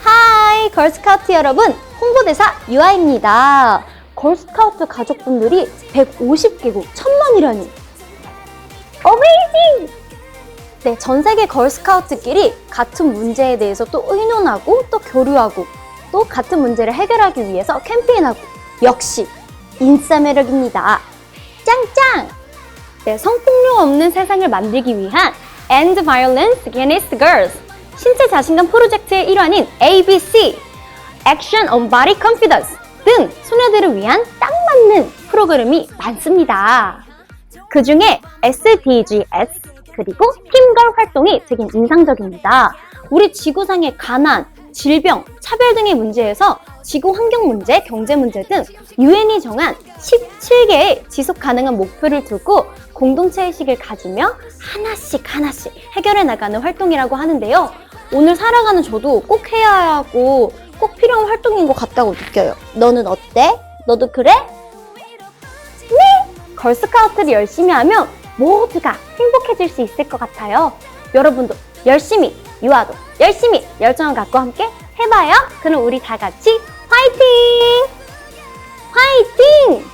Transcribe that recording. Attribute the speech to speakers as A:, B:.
A: 하이 걸스카우트 여러분. 홍보대사 유아입니다. 걸스카우트 가족분들이 150개국 천만이라니. 어메이징 네, 전 세계 걸스카우트끼리 같은 문제에 대해서 또 의논하고 또 교류하고 또 같은 문제를 해결하기 위해서 캠페인하고. 역시 인싸 매력입니다 짱짱 네, 성폭력 없는 세상을 만들기 위한 End Violence Against Girls 신체 자신감 프로젝트의 일환인 ABC Action on Body Confidence 등 소녀들을 위한 딱 맞는 프로그램이 많습니다. 그 중에 SDGs 그리고 팀걸 활동이 되게 인상적입니다. 우리 지구상의 가난, 질병, 차별 등의 문제에서 지구 환경 문제, 경제 문제 등 유엔이 정한 17개의 지속 가능한 목표를 두고 공동체 의식을 가지며 하나씩 하나씩 해결해 나가는 활동이라고 하는데요. 오늘 살아가는 저도 꼭 해야 하고 꼭 필요한 활동인 것 같다고 느껴요. 너는 어때? 너도 그래? 네! 걸스카우트를 열심히 하면 모두가 행복해질 수 있을 것 같아요. 여러분도 열심히, 유아도 열심히 열정을 갖고 함께 해봐요? 그럼 우리 다 같이 화이팅! 화이팅!